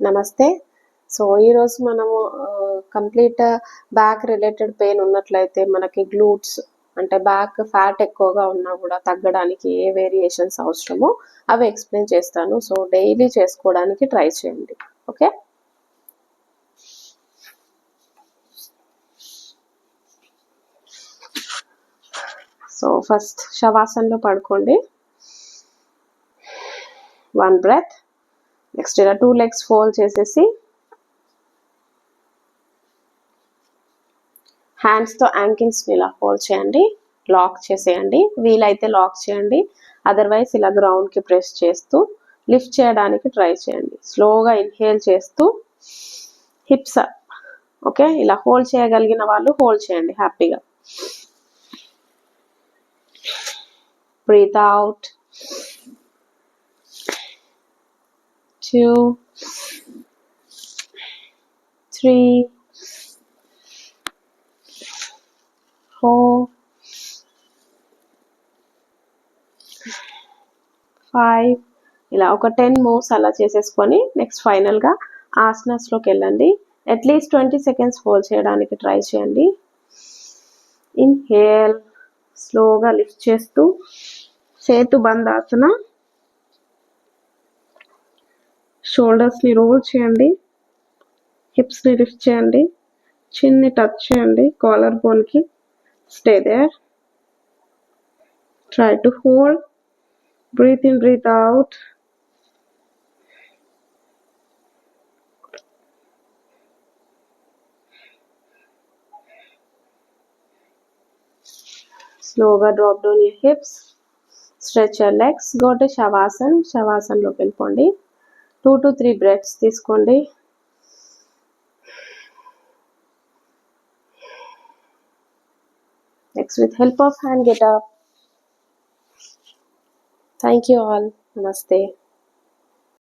నమస్తే. సో ఈరోజు మనము కంప్లీట్ బ్యాక్ రిలేటెడ్ పెయిన్ ఉన్నట్లయితే మనకి గ్లూట్స్ అంటే బ్యాక్ ఫ్యాట్ ఎక్కువగా ఉన్నా కూడా తగ్గడానికి ఏ వేరియేషన్స్ అవసరమో అవి ఎక్స్ప్లెయిన్ చేస్తాను. సో డైలీ చేసుకోవడానికి ట్రై చేయండి. ఓకే? సో ఫస్ట్ శవాసనలో పడుకోండి. One breath. నెక్స్ట్ ఇలా టూ లెగ్స్ ఫోల్డ్ చేసేసి హ్యాండ్స్తో యాంకిల్స్ని ఇలా ఫోల్డ్ చేయండి లాక్ చేసేయండి వీలైతే లాక్ చేయండి అదర్వైజ్ ఇలా గ్రౌండ్కి ప్రెస్ చేస్తూ లిఫ్ట్ చేయడానికి ట్రై చేయండి. స్లోగా ఇన్హేల్ చేస్తూ హిప్స్ అప్ ఓకే? ఇలా హోల్డ్ చేయగలిగిన వాళ్ళు హోల్డ్ చేయండి హ్యాపీగా. Breathe out. Two, three, four, five ఇలా ఒక టెన్ మూవ్స్ అలా చేసేసుకొని నెక్స్ట్ ఫైనల్గా ఆసనాస్లోకి వెళ్ళండి. At least twenty seconds hold చేయడానికి ట్రై చేయండి. ఇన్హేల్ స్లోగా లిఫ్ట్ చేస్తూ సేతు బంద్ ఆసన షోల్డర్స్ని రోల్ చేయండి హిప్స్ని లిఫ్ట్ చేయండి చిన్ని టచ్ చేయండి collar బోన్కి stay there try to hold breathe in breathe out స్లోగా drop down you hips stretch all legs go to a shavasana. Shavasana వెళ్ళిపోండి. టూ టు త్రీ బ్రెడ్స్ తీసుకోండి. Next with help of hand get up thank you all నమస్తే